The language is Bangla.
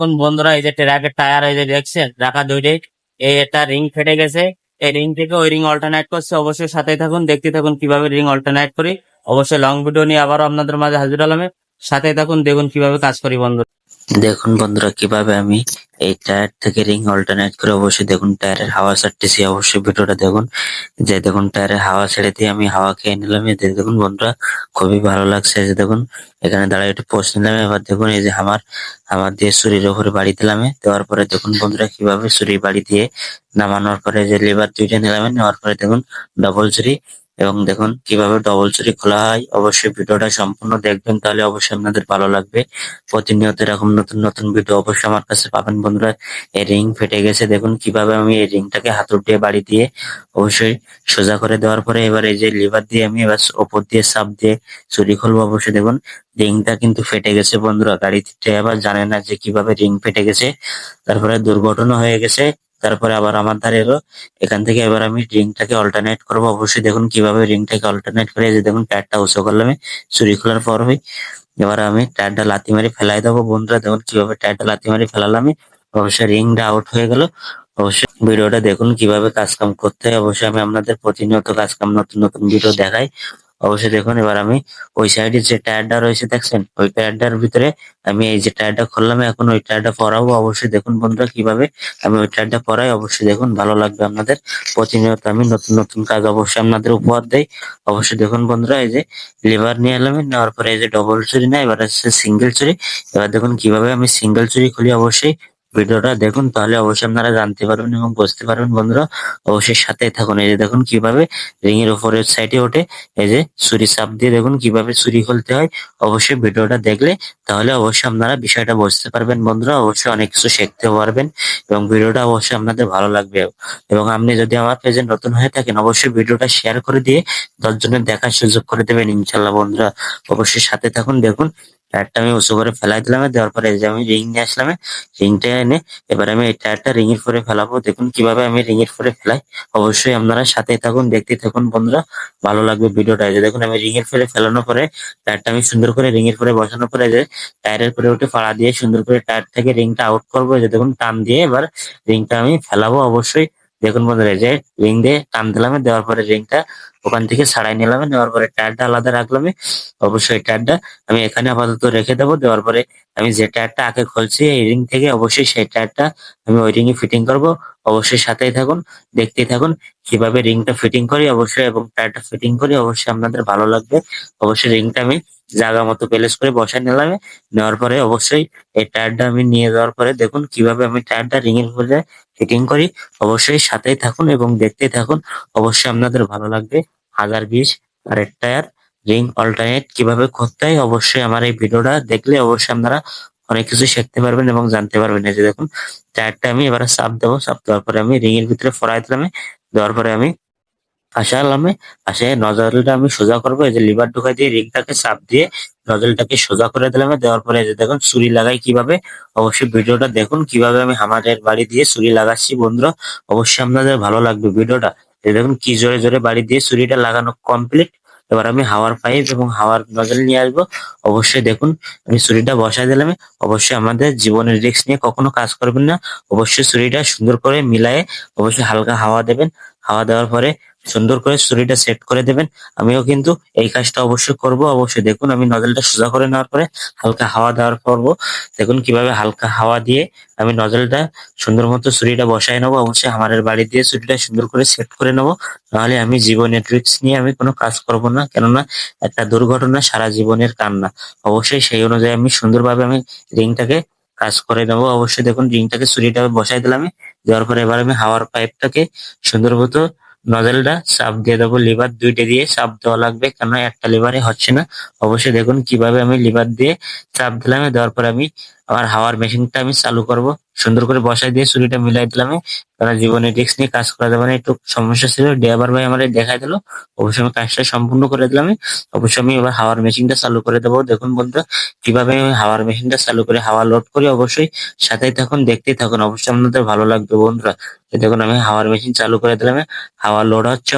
কোন বন্ধুরা এই যে ট্রাকের টায়ার এই যে দেখছেন রাখা দুইটাই। এই একটা রিং ফেটে গেছে। এই রিং থেকে ওই রিং অল্টারনেট করছে। অবশ্যই সাথে থাকুন, দেখতে থাকুন কীভাবে রিং অল্টারনেট করি। অবশ্যই লং ভিডিও নিয়ে আবারও আপনাদের মাঝে হাজির হলামে। সাথে থাকুন, দেখুন কীভাবে কাজ করি বন্ধু দেখুন বন্ধুরা, কীভাবে আমি এই টায়ার থেকে রিং অল্টারনেট করে অবশ্যই দেখুন, টায়ারের হাওয়া ছাড়তেছি। অবশ্যই ভিডিওটা দেখুন। যে দেখুন, টায়ারের হাওয়া ছেড়ে দিয়ে আমি হাওয়া খেয়ে নিলাম। এই দেখুন বন্ধুরা, খুবই ভালো লাগছে। যে দেখুন, এখানে দাঁড়ায় একটু পোস্ট নিলাম। এবার দেখুন, এই যে আমার আমার দিয়ে ছুরির ওপরে বাড়ি দিলাম। দেওয়ার পরে দেখুন বন্ধুরা, কীভাবে ছুরি বাড়ি দিয়ে নামানোর পরে যে লেবার দুইটা নিলাম। নেওয়ার পরে দেখুন ডবল ছুরি। এবং দেখুন কীভাবে ডবল চুরি খোলা হয়, অবশ্যই ভিডিওটা সম্পূর্ণ দেখবেন, তাহলে অবশ্যই আপনাদের ভালো লাগবে। প্রতিনিয়ত এরকম নতুন নতুন ভিডিও অবশ্যই আমার কাছে পাবেন বন্ধুরা। এই রিং ফেটে গেছে, দেখুন কীভাবে আমি এই রিংটাকে হাতুড় দিয়ে বাড়ি দিয়ে অবশ্যই সোজা করে দেওয়ার পরে এবার এই যে লিভার দিয়ে আমি এবার ওপর দিয়ে সাপ দিয়ে চুরি খুলবো অবশ্যই। দেখুন রিংটা কিন্তু ফেটে গেছে বন্ধুরা, গাড়িতে আবার জানে না যে কীভাবে রিং ফেটে গেছে। তারপরে দুর্ঘটনা হয়ে গেছে। তারপরে আবার আমার ধারে এলো এখান থেকে এবার আমি রিংটাকে অল্টারনেট করব। অবশ্যই দেখুন কীভাবে রিংটাকে অল্টারনেট করে যে দেখুন টায়ারটা উঁচু করলাম চুরি খোলার পর হই। এবার আমি টায়ারটা লাথি মারি ফেলাই দেবো। বন্ধুরা, দেখুন কীভাবে টায়ারটা লাথি মারি ফেলালাম অবশ্যই রিংটা আউট হয়ে গেল। অবশ্যই ভিডিওটা দেখুন কীভাবে কাজ কাম করতে হয়। অবশ্যই আমি আপনাদের প্রতিনিয়ত কাজ কাম নতুন নতুন ভিডিও দেখাই। অবশ্যই দেখুন, এবার আমি ওই সাইডে যে টায়ারটা রয়েছে, দেখছেন? ওই টায়ারটার ভিতরে আমি এই যে টায়ারটা খুললাম, এখন ওই টায়ারটা পরাবো। অবশ্যই দেখুন বন্ধুরা কীভাবে আমি ওই টায়ারটা পরাই। অবশ্যই দেখুন, ভালো লাগবে আপনাদের। প্রতিনিয়ত আমি নতুন নতুন কাজ অবশ্যই আপনাদের উপহার দেই। অবশ্যই দেখুন বন্ধুরা, এই যে লিভার নিয়ে এলাম নেওয়ার পরে এই যে ডবল চুরি না, এবার হচ্ছে সিঙ্গেল চুরি। এবার দেখুন কীভাবে আমি সিঙ্গেল চুরি খুলি। অবশ্যই ভিডিওটা দেখুন, তাহলে অবশ্যই আপনারা জানতে পারবেন এবং বুঝতে পারবেন বন্ধুরা। অবশ্যই সাথে থাকুন। এই যে দেখুন কীভাবে রিং এর উপরের সাইডে ওঠে। এই যে ছুরি চাপ দিয়ে দেখুন কীভাবে ছুরি খুলতে হয়। অবশ্যই ভিডিওটা দেখলে তাহলে অবশ্যই আপনারা বিষয়টা বুঝতে পারবেন বন্ধুরা। অবশ্যই অনেক কিছু শিখতে পারবেন এবং ভিডিওটা অবশ্যই আপনাদের ভালো লাগবে। এবং আপনি যদি আমার পেজে নতুন হয়ে থাকেন, অবশ্যই ভিডিওটা শেয়ার করে দিয়ে দশজনের দেখার সুযোগ করে দেবেন ইনশাল্লাহ বন্ধুরা। অবশ্যই সাথে থাকুন। দেখুন টায়ারটা আমি উঁচু করে ফেলাই দিলাম, দেওয়ার পরে যে আমি রিং নিয়ে আসলাম রিংটা এনে এবার আমি এই টায়ারটা রিং এর পরে ফেলাবো। দেখুন কীভাবে আমি রিং এর পরে ফেলাই। অবশ্যই আপনারা সাথে থাকুন দেখতে থাকুন বন্ধুরা, ভালো লাগবে ভিডিওটা। যে দেখুন আমি রিং এর পরে ফেলানোর পরে টায়ারটা আমি সুন্দর করে রিং এর পরে বসানোর পরে যে টায়ারের পরে উঠে ফাড়া দিয়ে সুন্দর করে টায়ার থেকে রিংটা আউট করব। যে দেখুন, টান দিয়ে এবার রিংটা আমি ফেলাবো অবশ্যই। দেখুন বন্ধুরা যে রিং দিয়ে টান দিলাম, দেওয়ার পরে রিংটা ওখান থেকে ছাড়াই নিলাম, নেওয়ার পরে টায়ারটা আলাদা রাখলাম। অবশ্যই টায়ারটা আমি এখানে আপাতত রেখে দেবো, দেওয়ার পরে আমি যে টায়ারটা আগে খুলছি, এই রিং থেকে অবশ্যই সেই টায়ারটা আমি ওই রিং এ ফিটিং করব। অবশ্যই সাথেই থাকুন, দেখতেই থাকুন কীভাবে রিংটা ফিটিং করি, অবশ্যই এবং টায়ারটা ফিটিং করি, অবশ্যই আপনাদের ভালো লাগবে। অবশ্যই রিংটা আমি জায়গা মতো প্লেস করে বসাই নিলাম। নেওয়ার পরে অবশ্যই এই টায়ারটা আমি নিয়ে যাওয়ার পরে দেখুন কীভাবে আমি টায়ারটা রিং এর উপরে ফিটিং করি। অবশ্যই সাথেই থাকুন এবং দেখতেই থাকুন। অবশ্যই আপনাদের ভালো লাগবে। হাজার বিশ আর টায়ার রিং অল্টারনেট কীভাবে করতে হয় অবশ্যই আমার এই ভিডিওটা দেখলে অবশ্যই আপনারা অনেক কিছু শিখতে পারবেন এবং জানতে পারবেন। এই যে দেখুন, টায়ারটা আমি এবারে চাপ দেবো। চাপ দেওয়ার পরে আমি রিং এর ভিতরে ফরাই দিলাম। দেওয়ার পরে আমি আশা আলামে, আসে নজলটা আমি সোজা করব, এই যে লিভার ঢুকাই দিয়ে, রিংটাকে চাপ দিয়ে নজলটাকে সোজা করে দিলাম। দেওয়ার পরে যে দেখুন, ছুরি লাগাই কীভাবে, অবশ্যই ভিডিওটা দেখুন, কীভাবে আমি হামারের বাড়ি দিয়ে ছুরি লাগাচ্ছি বন্ধুরা, অবশ্যই আপনাদের ভালো লাগবে ভিডিওটা। দেখুন, কি জোরে জোরে বাড়ি দিয়ে ছুরিটা লাগানো কমপ্লিট এবার আমি হাওয়ার পাইপ এবং হাওয়ার নজল নিয়ে আসব। অবশ্যই দেখুন, আমি ছুরিটা বসাই দিলাম। অবশ্যই আমাদের জীবনের রিস্ক নিয়ে কখনো কাজ করবেন না। অবশ্যই ছুরিটা সুন্দর করে মিলায়ে অবশ্যই হালকা হাওয়া দেবেন। হাওয়া দেওয়ার পরে সুন্দর করে ছুরিটা সেট করে দেবেন। আমিও কিন্তু এই কাজটা অবশ্যই করব। অবশ্যই দেখুন, আমি নজলটা সোজা করে নেওয়ার পরে হালকা হাওয়া দেওয়ার পরবো। দেখুন কীভাবে হালকা হাওয়া দিয়ে আমি নজলটা সুন্দর মতো ছুরিটা বসাই নেব। অবশ্যই আমাদের বাড়ি দিয়ে ছুরিটা সুন্দর করে সেট করে নেব। নাহলে আমি জীবনের ট্রিক্স নিয়ে আমি কোনো কাজ করব না। কেননা একটা দুর্ঘটনা সারা জীবনের কান্না। অবশ্যই সেই অনুযায়ী আমি সুন্দরভাবে আমি রিংটাকে কাজ করে নেব। অবশ্যই দেখুন, রিংটাকে ছুরিটা বসাই দিলাম। দেওয়ার পরে এবার আমি হাওয়ার পাইপটাকে সুন্দর মতো নজলটা চাপ দিয়ে দেবো লিভার দুইটা দিয়ে চাপ দেওয়া লাগবে কেন একটা লিভারে হচ্ছে না। অবশ্যই দেখুন কীভাবে আমি লিভার দিয়ে চাপ দিলাম দেওয়ার পর আমি আমার হাওয়ার মেশিনটা আমি চালু করব। সুন্দর করে বসাই দিয়ে ছুরিটা মিলাই দিলাম তারা জীবনে রিক্স নিয়ে কাজ করা যাবে না, একটু সমস্যা ছিল। ড্রাইভার ভাই আমার দেখাই দিল। অবশ্যই আমি কাজটা সম্পূর্ণ করে দিলাম অবশ্যই আমি এবার হাওয়ার মেশিনটা চালু করে দেবো। দেখুন বন্ধু কীভাবে আমি হাওয়ার মেশিনটা চালু করে হাওয়া লোড করি, অবশ্যই সাথেই থাকুন, দেখতেই থাকুন। অবশ্যই আপনাদের ভালো লাগবে বন্ধুরা। দেখুন, আমি হাওয়ার মেশিন চালু করে দিলাম হাওয়া লোড হচ্ছে